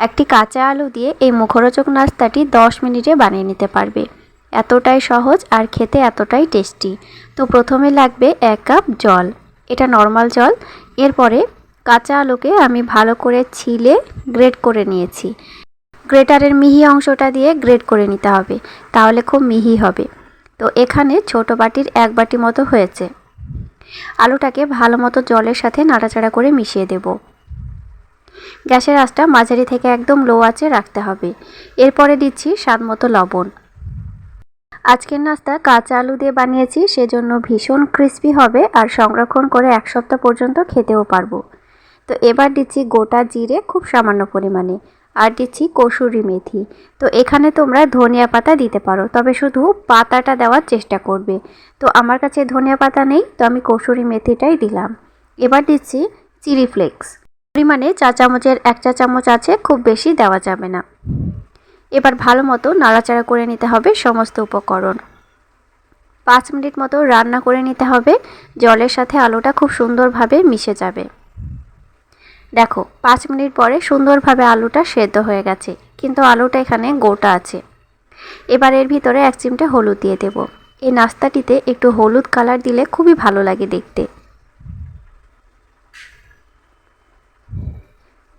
একটি কাঁচা আলু দিয়ে এই মুখরোচক নাস্তাটি 10 মিনিটে বানিয়ে নিতে পারবে। এতটাই সহজ আর খেতে এতটাই টেস্টি। তো প্রথমে লাগবে এক কাপ জল। এটা নর্মাল জল। এরপরে কাঁচা আলুকে আমি ভালো করে ছিলে গ্রেট করে নিয়েছি। গ্রেটারের মিহি অংশটা দিয়ে গ্রেট করে নিতে হবে। তাহলে খুব মিহি হবে। তো এখানে ছোট বাটির এক বাটি মতো হয়েছে। আলুটাকে ভালো মতো জলের সাথে নাড়াচাড়া করে মিশিয়ে দেব। গ্যাসের আঁচটা মাঝারি থেকে একদম লো আঁচে রাখতে হবে। এরপরে দিচ্ছি স্বাদ মতো লবণ। আজকের নাস্তা কাঁচা আলু দিয়ে বানিয়েছি, সেজন্য ভীষণ ক্রিস্পি হবে আর সংরক্ষণ করে এক সপ্তাহ পর্যন্ত খেতেও পারব। তো এবার দিচ্ছি গোটা জিরে খুব সামান্য পরিমাণে, আর দিচ্ছি কসুরি মেথি। তো এখানে তোমরা ধনিয়া পাতা দিতে পারো, তবে শুধু পাতাটা দেওয়ার চেষ্টা করবে। তো আমার কাছে ধনিয়া পাতা নেই, তো আমি কসুরি মেথিটাই দিলাম। এবার দিচ্ছি চিলি ফ্লেক্স। পরিমাণে চা চামচের এক চা চামচ আছে, খুব বেশি দেওয়া যাবে না। এবার ভালো মতো নাড়াচাড়া করে নিতে হবে সমস্ত উপকরণ। পাঁচ মিনিট মতো রান্না করে নিতে হবে, জলের সাথে আলুটা খুব সুন্দরভাবে মিশে যাবে। দেখো, পাঁচ মিনিট পরে সুন্দরভাবে আলুটা সেদ্ধ হয়ে গেছে, কিন্তু আলুটা এখানে গোটা আছে। এবার এর ভিতরে এক চিমটে হলুদ দিয়ে দেব। এই নাস্তাটিতে একটু হলুদ কালার দিলে খুবই ভালো লাগে দেখতে।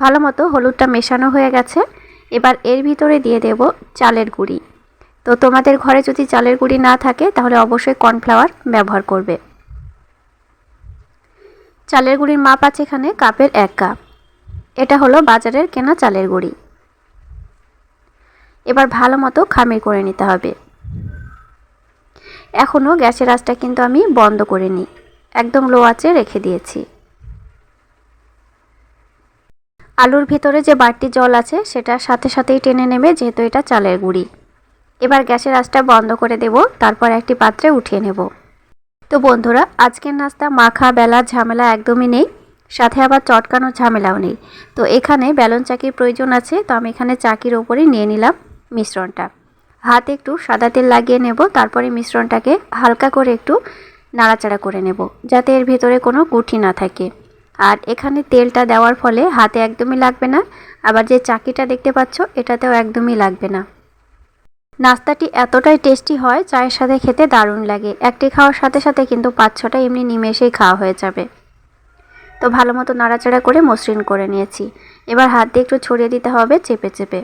ভালো মতো হলুদটা মেশানো হয়ে গেছে। এবার এর ভিতরে দিয়ে দেব চালের গুঁড়ি। তো তোমাদের ঘরে যদি চালের গুঁড়ি না থাকে, তাহলে অবশ্যই কর্নফ্লাওয়ার ব্যবহার করবে। চালের গুঁড়ির মাপ আছে এখানে কাপের এক কাপ। এটা হলো বাজারের কেনা চালের গুঁড়ি। এবার ভালো মতো খামির করে নিতে হবে। এখনও গ্যাসের আঁচটা কিন্তু আমি বন্ধ করে নিই একদম লো আঁচে রেখে দিয়েছি। আলুর ভিতরে যে বাড়তি জল আছে, সেটা সাথে সাথেই টেনে নেবে, যেহেতু এটা চালের গুঁড়ি। এবার গ্যাসের আঁচটা বন্ধ করে দেব, তারপর একটি পাত্রে উঠিয়ে নেব। তো বন্ধুরা, আজকের নাস্তা মাখা, বেলা, ঝামেলা একদমই নেই। সাথে আবার চটকানোর ঝামেলাও নেই। তো এখানে ব্যালন চাকির প্রয়োজন আছে, তো আমি এখানে চাকির ওপরেই নিয়ে নিলাম মিশ্রণটা। হাতে একটু সাদা তেল লাগিয়ে নেব, তারপরে মিশ্রণটাকে হালকা করে একটু নাড়াচাড়া করে নেব, যাতে এর ভেতরে কোনো গুঠি না থাকে। আর এখানে তেলটা দেওয়ার ফলে হাতে একদমই লাগবে না। আবার যে চাকিটা দেখতে পাচ্ছ, এটাতেও একদমই লাগবে না। নাস্তাটি এতটাই টেস্টি হয়, চায়ের সাথে খেতে দারুণ লাগে। একটি খাওয়ার সাথে সাথে কিন্তু পাঁচ ছটা এমনি নিমেষেই খাওয়া হয়ে যাবে। তো ভালো মতো নাড়াচাড়া করে মসৃণ করে নিয়েছি। এবার হাত দিয়ে একটু ছড়িয়ে দিতে হবে চেপে চেপে।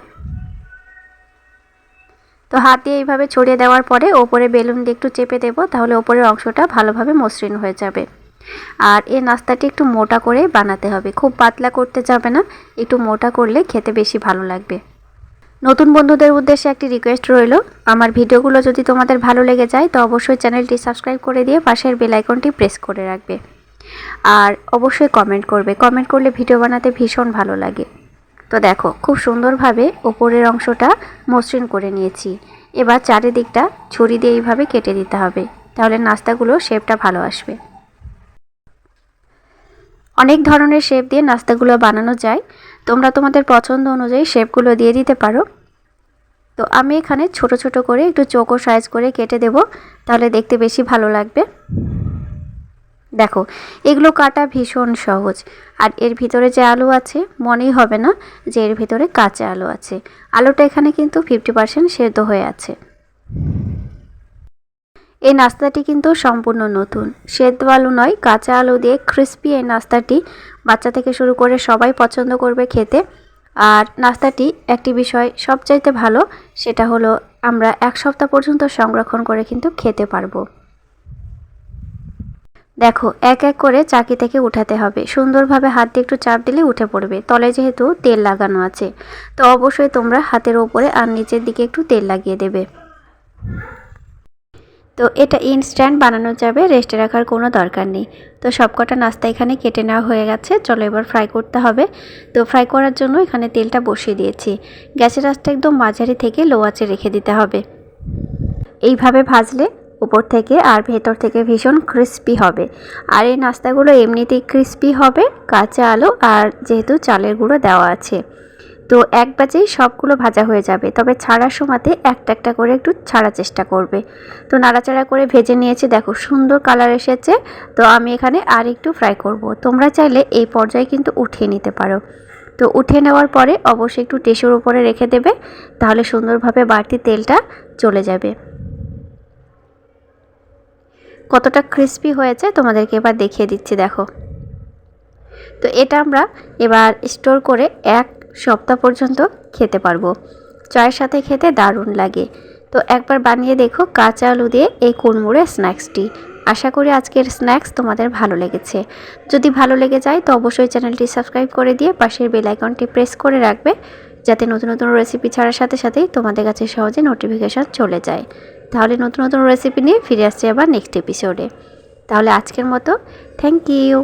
তো হাত দিয়ে এইভাবে ছড়িয়ে দেওয়ার পরে ওপরে বেলুন দিয়ে একটু চেপে দেবো, তাহলে ওপরের অংশটা ভালোভাবে মসৃণ হয়ে যাবে। আর এই নাস্তাটি একটু মোটা করে বানাতে হবে। খুব পাতলা করতে যাবে না, একটু মোটা করলে খেতে বেশি ভালো লাগবে। নতুন বন্ধুদের উদ্দেশ্যে একটি রিকোয়েস্ট রইল। আমার ভিডিওগুলো যদি তোমাদের ভালো লেগে যায়, তো অবশ্যই চ্যানেলটি সাবস্ক্রাইব করে দিয়ে পাশের বেল আইকনটি প্রেস করে রাখবে। আর অবশ্যই কমেন্ট করবে। কমেন্ট করলে ভিডিও বানাতে ভীষণ ভালো লাগে। তো দেখো, খুব সুন্দরভাবে ওপরের অংশটা মসৃণ করে নিয়েছি। এবার চারিদিকটা ছুরি দিয়ে এইভাবে কেটে দিতে হবে। তাহলে নাস্তাগুলো শেপটা ভালো আসবে। অনেক ধরনের শেপ দিয়ে নাস্তাগুলো বানানো যায়। তোমরা তোমাদের পছন্দ অনুযায়ী শেপগুলো দিয়ে দিতে পারো। তো আমি এখানে ছোট ছোট করে একটু চোখো সাইজ করে কেটে দেব, তাহলে দেখতে বেশি ভালো লাগবে। দেখো, এগুলো কাটা ভীষণ সহজ। আর এর ভিতরে যে আলু আছে, মনেই হবে না যে এর ভিতরে কাঁচা আলু আছে। আলুটা এখানে কিন্তু ফিফটি পার্সেন্ট সেদ্ধ হয়ে আছে। এই নাস্তাটি কিন্তু সম্পূর্ণ নতুন। সেদ্ধ আলু নয়, কাঁচা আলু দিয়ে ক্রিস্পি এই নাস্তাটি বাচ্চা থেকে শুরু করে সবাই পছন্দ করবে খেতে। আর নাস্তাটি একটি বিষয় সবচাইতে ভালো, সেটা হলো আমরা এক সপ্তাহ পর্যন্ত সংরক্ষণ করে কিন্তু খেতে পারব। দেখো, এক এক করে চাকি থেকে উঠাতে হবে। সুন্দরভাবে হাত দিয়ে একটু চাপ দিলে উঠে পড়বে। তলে যেহেতু তেল লাগানো আছে, তো অবশ্যই তোমরা হাতের ওপরে আর নিচের দিকে একটু তেল লাগিয়ে দেবে। তো এটা ইনস্ট্যান্ট বানানো যাবে রেস্টে রাখার কোনো দরকার নেই। তো সবকটা নাস্তা এখানে কেটে নেওয়া হয়ে গেছে, চলো এবার ফ্রাই করতে হবে। তো ফ্রাই করার জন্য এখানে তেলটা বসিয়ে দিয়েছি। গ্যাসের আঁচটা একদম মাঝারি থেকে লো আঁচে রেখে দিতে হবে। এইভাবে ভাজলে উপর থেকে আর ভেতর থেকে ভীষণ ক্রিস্পি হবে। আর এই নাস্তাগুলো এমনিতেই ক্রিস্পি হবে, কাঁচা আলু আর যেহেতু চালের গুঁড়ো দেওয়া আছে। তো এক বাজেই সবগুলো ভাজা হয়ে যাবে। তবে ছাড়ার সময়তে একটা একটা করে একটু ছাড়ার চেষ্টা করবে। তো নাড়াচাড়া করে ভেজে নিয়েছি, দেখো সুন্দর কালার এসেছে। তো আমি এখানে আর একটু ফ্রাই করব। তোমরা চাইলে এই পর্যায়ে কিন্তু উঠিয়ে নিতে পারো। তো উঠে নেওয়ার পরে অবশ্যই একটু টিস্যুর উপরে রেখে দেবে, তাহলে সুন্দরভাবে বাড়তি তেলটা চলে যাবে। কতটা ক্রিস্পি হয়েছে তোমাদেরকে এবার দেখিয়ে দিচ্ছি, দেখো। তো এটা আমরা এবার স্টোর করে এক সপ্তাহ পর্যন্ত খেতে পারব। চায়ের সাথে খেতে দারুণ লাগে। তো একবার বানিয়ে দেখো কাঁচা আলু দিয়ে এই কুড়মুড়ে স্ন্যাক্সটি। আশা করি আজকের স্ন্যাক্স তোমাদের ভালো লেগেছে। যদি ভালো লেগে যায় তো অবশ্যই চ্যানেলটি সাবস্ক্রাইব করে দিয়ে পাশের বেল আইকনটি প্রেস করে রাখবে, যাতে নতুন নতুন রেসিপি ছাড়ার সাথে সাথেই তোমাদের কাছে সহজে নোটিফিকেশান চলে যায়। তাহলে নতুন নতুন রেসিপি নিয়ে ফিরে আসছে আবার নেক্সট এপিসোডে তাহলে আজকের মতো থ্যাংক ইউ